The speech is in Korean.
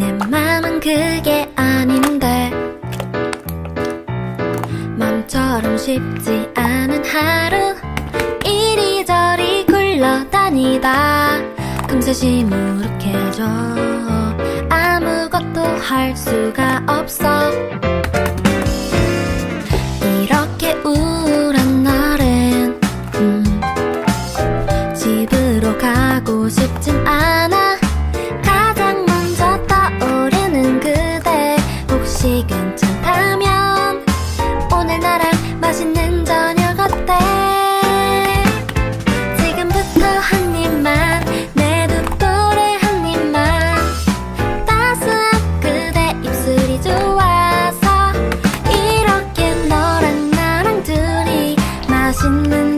내 맘은 그게 아닌데 맘처럼 쉽지 않은 하루 이리저리 굴러다니다. 금세 시무룩해져 아무것도 할 수가 없어. 이렇게 우울한 날엔 음, 집으로 가고 싶진 않아 이렇